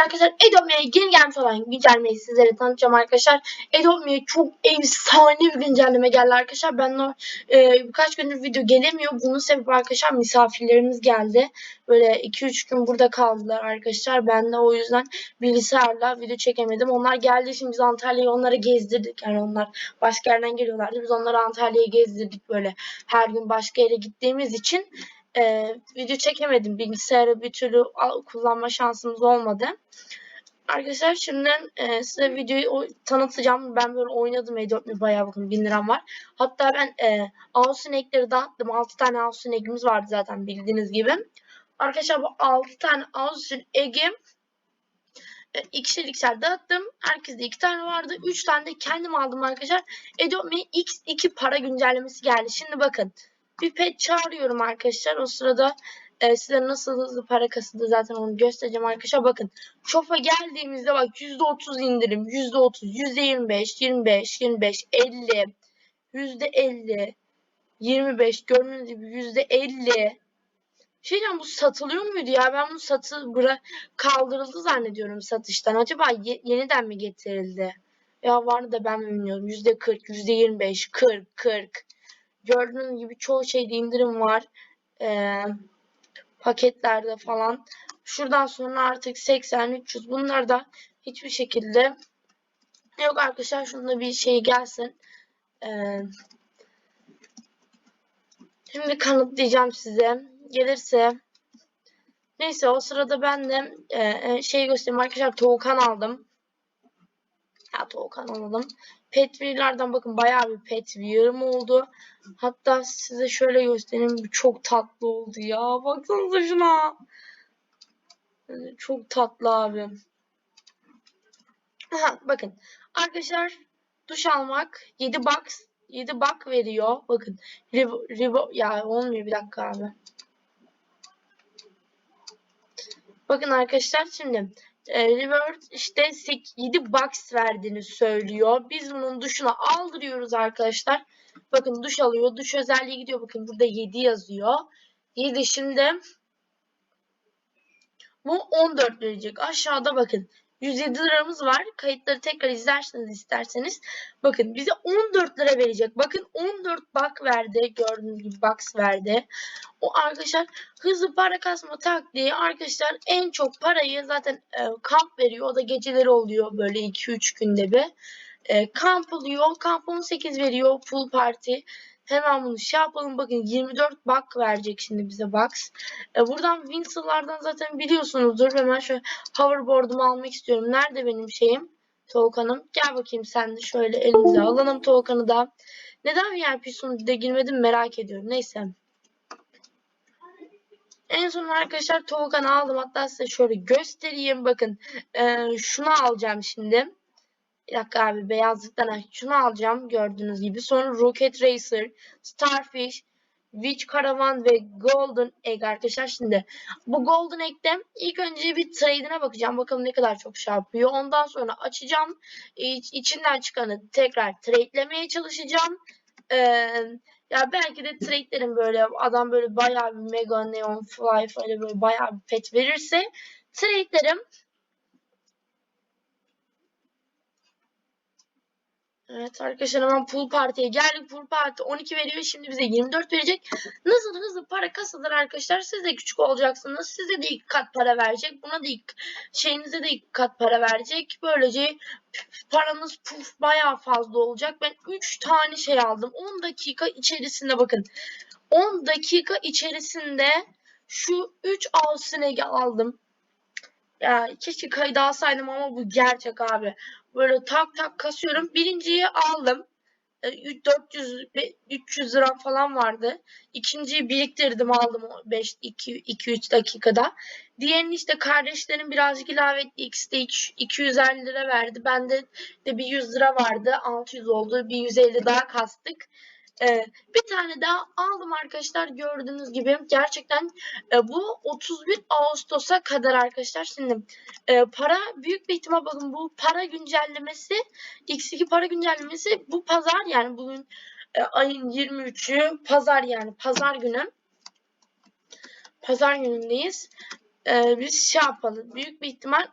arkadaşlar Adobe'ye yeni gelmiş olan güncellemeyi sizlere tanıtacağım arkadaşlar. Adobe'ye çok efsane bir güncelleme geldi arkadaşlar. Ben o, e, birkaç gündür video gelemiyor. Bunun sebebi arkadaşlar misafirlerimiz geldi. Böyle 2-3 gün burada kaldılar arkadaşlar. Ben de o yüzden bilgisayarla video çekemedim. Onlar geldi şimdi biz Antalya'yı onlara gezdirdik. Yani onlar başka yerden geliyorlardı. Biz onları Antalya'yı gezdirdik böyle. Her gün başka yere gittiğimiz için e, video çekemedim. Bilgisayarı bir türlü kullanma şansımız olmadı. Arkadaşlar şimdi e, size videoyu tanıtacağım. Ben böyle oynadım Adobe bayağı bakın 1000 liram var. Hatta ben e, ağustos sinekleri dağıttım. 6 tane ağustos sinekimiz vardı zaten bildiğiniz gibi. Arkadaşlar bu 6 tane egi e, ikişer ikişer dağıttım. Herkeste 2 tane vardı. 3 tane de kendim aldım arkadaşlar. Adobe X2 para güncellemesi geldi. Şimdi bakın. Bir pet çağırıyorum arkadaşlar. O sırada e, size nasıl hızlı para kasıldı zaten onu göstereceğim arkadaşlar. Bakın Çofa geldiğimizde bak %30 indirim, %30, %25, 25, 25, 50, %50, 25 gördüğünüz gibi %50. Şey diyeceğim bu satılıyor muydu ya? Ben bunu satı bıra kaldırıldı zannediyorum satıştan. Acaba ye- yeniden mi getirildi? Ya vardı da ben mi bilmiyorum. %40, %25, 40, 40. Gördüğünüz gibi çoğu şeyde indirim var. Ee, paketlerde falan. Şuradan sonra artık 80, 300 bunlar da hiçbir şekilde yok arkadaşlar şunda bir şey gelsin. Ee, şimdi kanıtlayacağım size. Gelirse neyse o sırada ben de e, şey göstereyim arkadaşlar Toğukan aldım. Ya Toğukan aldım. Petwheel'lardan bakın bayağı bir Petwheel'ım oldu. Hatta size şöyle göstereyim. Çok tatlı oldu ya. Baksanıza şuna. Çok tatlı abi. Aha, bakın. Arkadaşlar duş almak 7 box 7 bak veriyor. Bakın. Revo, Revo, ya olmuyor bir dakika abi. Bakın arkadaşlar şimdi e, Revert işte 7 box verdiğini söylüyor. Biz bunun duşuna aldırıyoruz arkadaşlar. Bakın duş alıyor. Duş özelliği gidiyor. Bakın burada 7 yazıyor. 7 şimdi bu 14 verecek. Aşağıda bakın 107 liramız var. Kayıtları tekrar izlerseniz isterseniz. Bakın bize 14 lira verecek. Bakın 14 bak verdi. Gördüğünüz gibi box verdi. O arkadaşlar hızlı para kasma taktiği arkadaşlar en çok parayı zaten e, kamp veriyor. O da geceleri oluyor böyle 2-3 günde bir. E, kamp oluyor. Kamp 18 veriyor. Full party. Hemen bunu şey yapalım. Bakın 24 bak verecek şimdi bize box. E, buradan Winsel'lardan zaten biliyorsunuzdur. Hemen şöyle hoverboard'umu almak istiyorum. Nerede benim şeyim? Tolkan'ım. Gel bakayım sen de şöyle elimize alalım Tolkan'ı da. Neden VIP sunucuda girmedim merak ediyorum. Neyse. En son arkadaşlar Tolkan'ı aldım. Hatta size şöyle göstereyim. Bakın e, şunu alacağım şimdi. Bir dakika abi beyazlıktan. Şunu alacağım gördüğünüz gibi. Sonra Rocket Racer, Starfish, Witch Caravan ve Golden Egg arkadaşlar. Şimdi bu Golden Egg'de ilk önce bir trade'ine bakacağım. Bakalım ne kadar çok şey yapıyor. Ondan sonra açacağım. İç, içinden çıkanı tekrar trade'lemeye çalışacağım. Ee, ya belki de trade'lerin böyle adam böyle bayağı bir Mega Neon Fly falan böyle bayağı bir pet verirse trade'lerim Evet arkadaşlar hemen pool partiye geldik. Pool parti 12 veriyor. Şimdi bize 24 verecek. Nasıl hızlı para kasılır arkadaşlar. Siz de küçük olacaksınız. Size de ilk kat para verecek. Buna da ilk şeyinize de ilk kat para verecek. Böylece paranız puf bayağı fazla olacak. Ben 3 tane şey aldım. 10 dakika içerisinde bakın. 10 dakika içerisinde şu 3 Austineg'i aldım. Ya keşke kaydı alsaydım ama bu gerçek abi. Böyle tak tak kasıyorum. Birinciyi aldım. E, 400 ve 300 lira falan vardı. İkinciyi biriktirdim aldım 5 2 2 3 dakikada. Diğerini işte kardeşlerim birazcık ilave etti. İkisi de 250 lira verdi. Bende de bir 100 lira vardı. 600 oldu. Bir 150 daha kastık. Ee, bir tane daha aldım arkadaşlar gördüğünüz gibi. Gerçekten e, bu 31 Ağustos'a kadar arkadaşlar. Şimdi e, para büyük bir ihtimal bakın bu para güncellemesi X2 para güncellemesi bu pazar yani bugün e, ayın 23'ü pazar yani pazar günü. Pazar günündeyiz. E, biz şey yapalım. Büyük bir ihtimal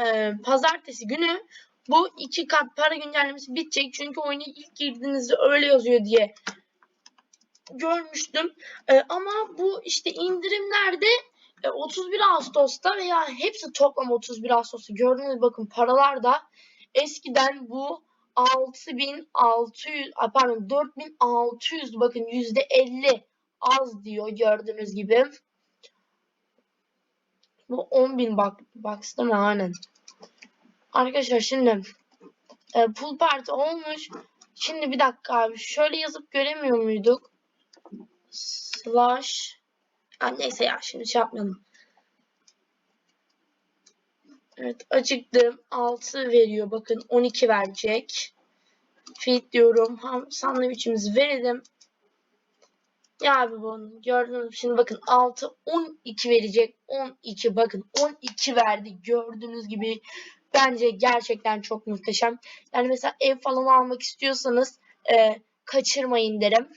e, pazartesi günü bu iki kat para güncellemesi bitecek. Çünkü oyuna ilk girdiğinizde öyle yazıyor diye görmüştüm. E, ama bu işte indirimlerde e, 31 Ağustos'ta veya hepsi toplam 31 Ağustos'ta gördüğünüz bakın paralar da eskiden bu 6600 ay pardon 4600 bakın %50 az diyor gördüğünüz gibi. Bu 10.000 bak mi? Aynen. Arkadaşlar şimdi e, pool party olmuş. Şimdi bir dakika abi. Şöyle yazıp göremiyor muyduk? Slash ha, neyse ya şimdi şey yapmayalım. Evet acıktım. 6 veriyor. Bakın 12 verecek. Feed diyorum. Ham sandviçimizi verelim. Ya abi bunu gördünüz? Şimdi bakın 6 12 verecek. 12 bakın 12 verdi. Gördüğünüz gibi bence gerçekten çok muhteşem. Yani mesela ev falan almak istiyorsanız e, kaçırmayın derim.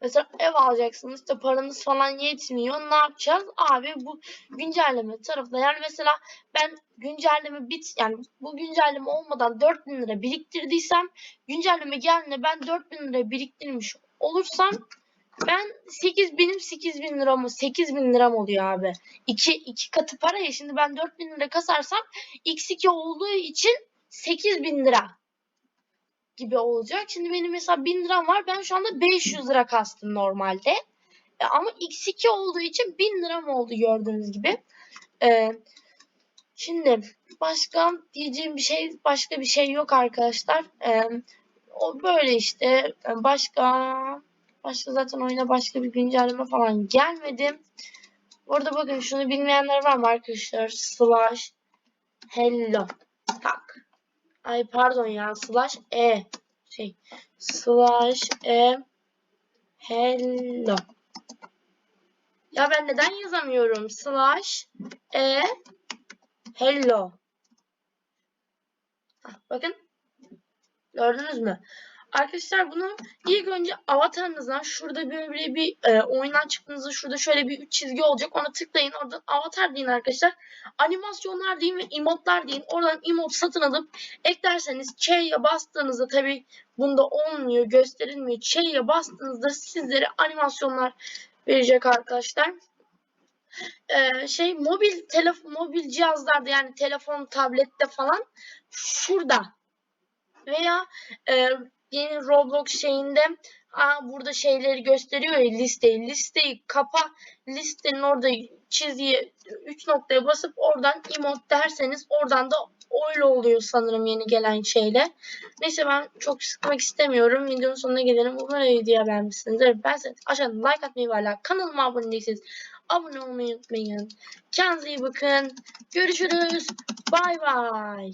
Mesela ev alacaksınız işte paranız falan yetmiyor. Ne yapacağız? Abi bu güncelleme tarafında yani mesela ben güncelleme bit yani bu güncelleme olmadan 4000 lira biriktirdiysem güncelleme geldiğinde ben 4000 lira biriktirmiş olursam ben 8 benim 8 bin liram 8 bin liram oluyor abi. 2 iki katı para ya şimdi ben 4 bin lira kasarsam x2 olduğu için 8 bin lira gibi olacak. Şimdi benim mesela 1000 liram var. Ben şu anda 500 lira kastım normalde. E, ama x2 olduğu için 1000 liram oldu gördüğünüz gibi. E, şimdi başka diyeceğim bir şey başka bir şey yok arkadaşlar. E, o böyle işte E, başka başka zaten oyuna başka bir güncelleme falan gelmedi. Orada bakın şunu bilmeyenler var mı arkadaşlar? Slash hello. Tak. Ay pardon ya slash e şey slash e hello. Ya ben neden yazamıyorum? Slash e hello. Bakın. Gördünüz mü? Arkadaşlar bunu ilk önce avatarınızdan şurada böyle bir e, oyundan çıktığınızda şurada şöyle bir üç çizgi olacak. Ona tıklayın. Oradan avatar deyin arkadaşlar. Animasyonlar deyin ve emotlar deyin. Oradan emot satın alıp eklerseniz Ç'ye bastığınızda tabi bunda olmuyor gösterilmiyor. Ç'ye bastığınızda sizlere animasyonlar verecek arkadaşlar. Ee, şey mobil telefon mobil cihazlarda yani telefon tablette falan şurada veya e, yeni Roblox şeyinde aa, burada şeyleri gösteriyor ya listeyi. Listeyi kapa listenin orada çizgiye 3 noktaya basıp oradan emot derseniz oradan da öyle oluyor sanırım yeni gelen şeyle. Neyse ben çok sıkmak istemiyorum. Videonun sonuna gelelim. Umarım videoyu beğenmişsinizdir. Ben size aşağıdan like atmayı ve kanalıma abone değilseniz abone olmayı unutmayın. Kendinize iyi bakın. Görüşürüz. Bay bay.